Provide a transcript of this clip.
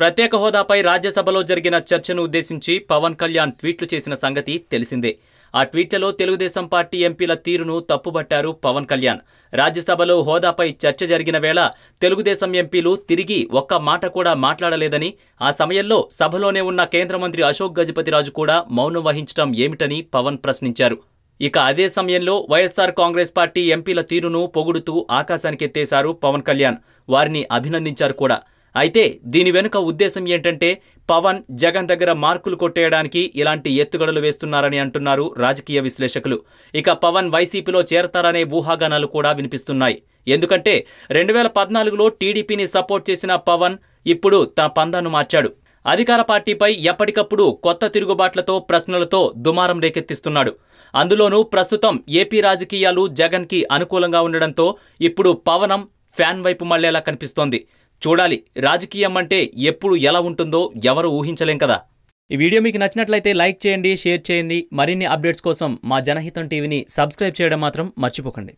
ప్రత్యేక హోదాపై రాజ్యసభలో జరిగిన చర్చను ఉద్దేశించి పవన్ కళ్యాణ్ ట్వీట్లు చేసిన సంగతి తెలిసిందే. ఆ ట్వీట్లలో తెలుగుదేశం పార్టీ ఎంపీల తీరును తప్పుబట్టారు పవన్ కళ్యాణ్. రాజ్యసభలో హోదాపై చర్చ జరిగిన వేళ తెలుగుదేశం ఎంపీలు తిరిగి ఒక్క మాట కూడా మాట్లాడలేదని ఆ సమయంలో సభలోనే ఉన్న కేంద్ర మంత్రి అశోక్ గజపతిరాజు కూడా మౌనం వహించడం ఏమిటని పవన్ ప్రశ్నించారు. ఇక అదే సమయంలో వైఎస్సార్ కాంగ్రెస్ పార్టీ ఎంపీల తీరును పొగుడుతూ ఆకాశానికెత్తేశారు పవన్ కళ్యాణ్. వారిని అభినందించారు కూడా. అయితే దీని వెనుక ఉద్దేశం ఏంటంటే పవన్ జగన్ దగ్గర మార్కులు కొట్టేయడానికి ఇలాంటి ఎత్తుగడలు వేస్తున్నారని అంటున్నారు రాజకీయ విశ్లేషకులు. ఇక పవన్ వైసీపీలో చేరతారనే ఊహాగానాలు కూడా వినిపిస్తున్నాయి. ఎందుకంటే రెండు వేల పద్నాలుగులో టీడీపీని సపోర్ట్ చేసిన పవన్ ఇప్పుడు తన పందాను మార్చాడు. అధికార పార్టీపై ఎప్పటికప్పుడు కొత్త తిరుగుబాట్లతో ప్రశ్నలతో దుమారం రేకెత్తిస్తున్నాడు. అందులోనూ ప్రస్తుతం ఏపీ రాజకీయాలు జగన్కి అనుకూలంగా ఉండడంతో ఇప్పుడు పవనం ఫ్యాన్ వైపు మళ్ళేలా కనిపిస్తోంది. చూడాలి. రాజకీయం అంటే ఎప్పుడు ఎలా ఉంటుందో ఎవరు ఊహించలేం కదా. ఈ వీడియో మీకు నచ్చినట్లయితే లైక్ చేయండి షేర్ చేయండి. మరిన్ని అప్డేట్స్ కోసం మా జనహితం టీవీని సబ్స్క్రైబ్ చేయడం మాత్రం మర్చిపోకండి.